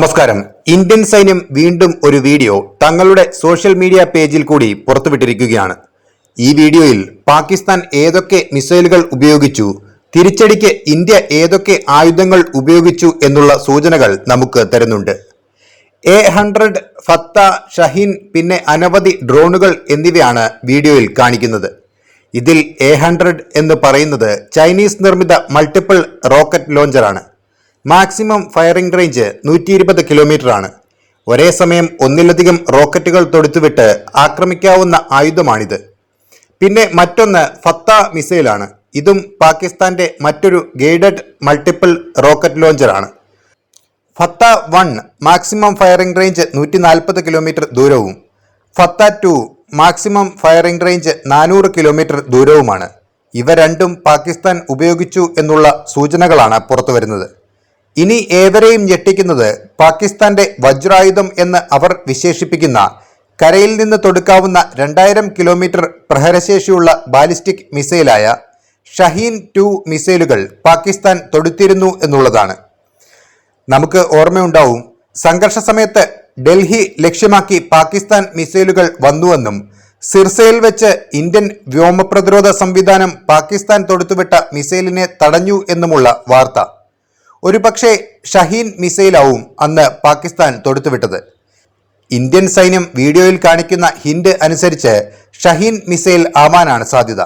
നമസ്കാരം. ഇന്ത്യൻ സൈന്യം വീണ്ടും ഒരു വീഡിയോ തങ്ങളുടെ സോഷ്യൽ മീഡിയ പേജിൽ കൂടി പുറത്തുവിട്ടിരിക്കുകയാണ്. ഈ വീഡിയോയിൽ പാകിസ്ഥാൻ ഏതൊക്കെ മിസൈലുകൾ ഉപയോഗിച്ചു തിരിച്ചടിക്ക് ഇന്ത്യ ഏതൊക്കെ ആയുധങ്ങൾ ഉപയോഗിച്ചു എന്നുള്ള സൂചനകൾ നമുക്ക് തരുന്നുണ്ട്. എ ഹൺഡ്രഡ് ഫത്ത ഷഹീൻ പിന്നെ അനവധി ഡ്രോണുകൾ എന്നിവയാണ് വീഡിയോയിൽ കാണിക്കുന്നത്. ഇതിൽ എ ഹൺഡ്രഡ് എന്ന് പറയുന്നത് ചൈനീസ് നിർമ്മിത മൾട്ടിപ്പിൾ റോക്കറ്റ് ലോഞ്ചറാണ്. മാക്സിമം ഫയറിംഗ് റേഞ്ച് നൂറ്റി ഇരുപത് കിലോമീറ്ററാണ്. ഒരേ സമയം ഒന്നിലധികം റോക്കറ്റുകൾ തൊടുത്തുവിട്ട് ആക്രമിക്കാവുന്ന ആയുധമാണിത്. പിന്നെ മറ്റൊന്ന് ഫത്ത മിസൈലാണ്. ഇതും പാകിസ്ഥാന്റെ മറ്റൊരു guided multiple rocket ലോഞ്ചറാണ്. Fatah one maximum firing range നൂറ്റി നാൽപ്പത് കിലോമീറ്റർ ദൂരവും. Fatah two maximum firing range നാനൂറ് കിലോമീറ്റർ ദൂരവുമാണ്. ഇവ രണ്ടും പാകിസ്ഥാൻ ഉപയോഗിച്ചു എന്നുള്ള സൂചനകളാണ് പുറത്തുവരുന്നത്. ഇനി ഏവരെയും ഞെട്ടിക്കുന്നത് പാകിസ്ഥാന്റെ വജ്രായുധം എന്ന് അവർ വിശേഷിപ്പിക്കുന്ന കരയിൽ നിന്ന് തൊടുക്കാവുന്ന രണ്ടായിരം കിലോമീറ്റർ പ്രഹരശേഷിയുള്ള ബാലിസ്റ്റിക് മിസൈലായ ഷഹീൻ ടു മിസൈലുകൾ പാകിസ്ഥാൻ തൊടുത്തിരുന്നു എന്നുള്ളതാണ്. നമുക്ക് ഓർമ്മയുണ്ടാവും സംഘർഷ സമയത്ത് ഡൽഹി ലക്ഷ്യമാക്കി പാകിസ്ഥാൻ മിസൈലുകൾ വന്നുവെന്നും സിർസയിൽ വെച്ച് ഇന്ത്യൻ വ്യോമപ്രതിരോധ സംവിധാനം പാകിസ്ഥാൻ തൊടുത്തുവിട്ട മിസൈലിനെ തടഞ്ഞു എന്നുമുള്ള വാർത്ത. ഒരുപക്ഷെ ഷഹീൻ മിസൈലാവും അന്ന് പാകിസ്ഥാൻ തൊടുത്തുവിട്ടത്. ഇന്ത്യൻ സൈന്യം വീഡിയോയിൽ കാണിക്കുന്ന ഹിൻഡ് അനുസരിച്ച് ഷഹീൻ മിസൈൽ ആവാനാണ് സാധ്യത.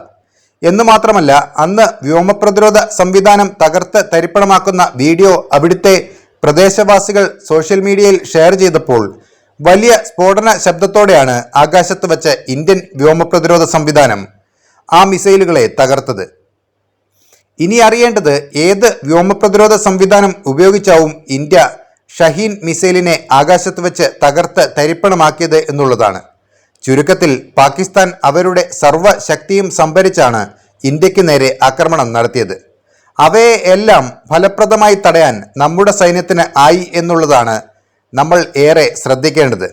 എന്ന് മാത്രമല്ല അന്ന് വ്യോമപ്രതിരോധ സംവിധാനം തകർത്ത് തരിപ്പണമാക്കുന്ന വീഡിയോ അവിടുത്തെ പ്രദേശവാസികൾ സോഷ്യൽ മീഡിയയിൽ ഷെയർ ചെയ്തപ്പോൾ വലിയ സ്ഫോടന ശബ്ദത്തോടെയാണ് ആകാശത്ത് വച്ച് ഇന്ത്യൻ വ്യോമപ്രതിരോധ സംവിധാനം ആ മിസൈലുകളെ തകർത്തത്. ഇനി അറിയേണ്ടത് ഏത് വ്യോമപ്രതിരോധ സംവിധാനം ഉപയോഗിച്ചാവും ഇന്ത്യ ഷഹീൻ മിസൈലിനെ ആകാശത്ത് വെച്ച് തകർത്ത് തരിപ്പണമാക്കിയത് എന്നുള്ളതാണ്. ചുരുക്കത്തിൽ പാകിസ്ഥാൻ അവരുടെ സർവശക്തിയും സംഭരിച്ചാണ് ഇന്ത്യയ്ക്ക് നേരെ ആക്രമണം നടത്തിയത്. അവയെ എല്ലാം ഫലപ്രദമായി തടയാൻ നമ്മുടെ സൈന്യത്തിന് ആയി എന്നുള്ളതാണ് നമ്മൾ ഏറെ ശ്രദ്ധിക്കേണ്ടത്.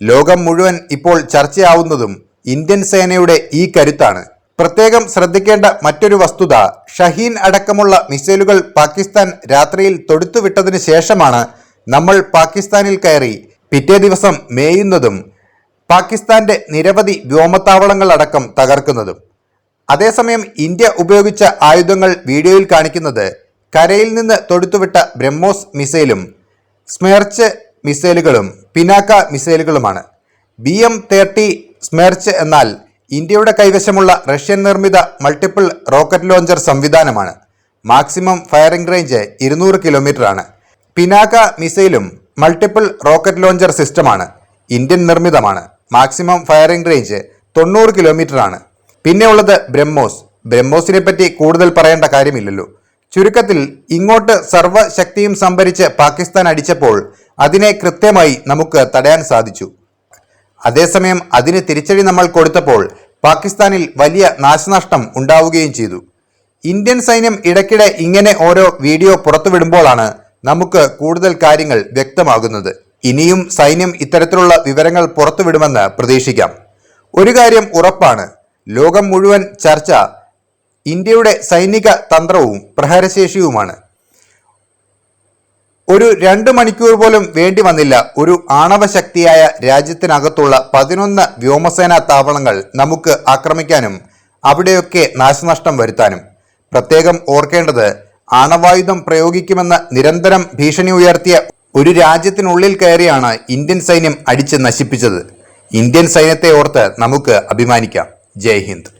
ലോകം മുഴുവൻ ഇപ്പോൾ ചർച്ചയാവുന്നതും ഇന്ത്യൻ സേനയുടെ ഈ കരുത്താണ്. പ്രത്യേകം ശ്രദ്ധിക്കേണ്ട മറ്റൊരു വസ്തുത ഷഹീൻ അടക്കമുള്ള മിസൈലുകൾ പാകിസ്ഥാൻ രാത്രിയിൽ തൊടുത്തുവിട്ടതിന് ശേഷമാണ് നമ്മൾ പാകിസ്ഥാനിൽ കയറി പിറ്റേ ദിവസം മേയുന്നതും പാകിസ്ഥാന്റെ നിരവധി വ്യോമത്താവളങ്ങൾ അടക്കം തകർക്കുന്നതും. അതേസമയം ഇന്ത്യ ഉപയോഗിച്ച ആയുധങ്ങൾ വീഡിയോയിൽ കാണിക്കുന്നത് കരയിൽ നിന്ന് തൊടുത്തുവിട്ട ബ്രഹ്മോസ് മിസൈലും സ്മേർച്ച് മിസൈലുകളും പിനാക്ക മിസൈലുകളുമാണ്. ബി എം തേർട്ടി സ്മേർച്ച് എന്നാൽ ഇന്ത്യയുടെ കൈവശമുള്ള റഷ്യൻ നിർമ്മിത മൾട്ടിപ്പിൾ റോക്കറ്റ് ലോഞ്ചർ സംവിധാനമാണ്. മാക്സിമം ഫയറിംഗ് റേഞ്ച് ഇരുന്നൂറ് ആണ്. പിനാക്ക മിസൈലും മൾട്ടിപ്പിൾ റോക്കറ്റ് ലോഞ്ചർ സിസ്റ്റമാണ് ഇന്ത്യൻ നിർമ്മിതമാണ്. മാക്സിമം ഫയറിംഗ് റേഞ്ച് തൊണ്ണൂറ് ആണ്. പിന്നെ ഉള്ളത് ബ്രഹ്മോസ്. ബ്രഹ്മോസിനെ പറ്റി കൂടുതൽ പറയേണ്ട കാര്യമില്ലല്ലോ. ചുരുക്കത്തിൽ ഇങ്ങോട്ട് സർവശക്തിയും സംഭരിച്ച് പാകിസ്ഥാൻ അടിച്ചപ്പോൾ അതിനെ കൃത്യമായി നമുക്ക് തടയാൻ സാധിച്ചു. അതേസമയം അതിന് തിരിച്ചടി നമ്മൾ കൊടുത്തപ്പോൾ പാകിസ്ഥാനിൽ വലിയ നാശനഷ്ടം ഉണ്ടാവുകയും ചെയ്തു. ഇന്ത്യൻ സൈന്യം ഇടയ്ക്കിടെ ഇങ്ങനെ ഓരോ വീഡിയോ പുറത്തുവിടുമ്പോഴാണ് നമുക്ക് കൂടുതൽ കാര്യങ്ങൾ വ്യക്തമാകുന്നത്. ഇനിയും സൈന്യം ഇത്തരത്തിലുള്ള വിവരങ്ങൾ പുറത്തുവിടുമെന്ന് പ്രതീക്ഷിക്കാം. ഒരു കാര്യം ഉറപ്പാണ്. ലോകം മുഴുവൻ ചർച്ച ഇന്ത്യയുടെ സൈനിക തന്ത്രവും പ്രഹരശേഷിയുമാണ്. ഒരു രണ്ട് മണിക്കൂർ പോലും വേണ്ടി വന്നില്ല. ഒരു ആണവശക്തിയായ രാജ്യത്തിനകത്തുള്ള പതിനൊന്ന് വ്യോമസേനാ താവളങ്ങൾ നമുക്ക് ആക്രമിക്കാനും അവിടെയൊക്കെ നാശനഷ്ടം വരുത്താനും. പ്രത്യേകം ഓർക്കേണ്ടത് ആണവായുധം പ്രയോഗിക്കുമെന്ന് നിരന്തരം ഭീഷണി ഉയർത്തിയ ഒരു രാജ്യത്തിനുള്ളിൽ കയറിയാണ് ഇന്ത്യൻ സൈന്യം അടിച്ച് നശിപ്പിച്ചത്. ഇന്ത്യൻ സൈന്യത്തെ ഓർത്ത് നമുക്ക് അഭിമാനിക്കാം. ജയ് ഹിന്ദ്.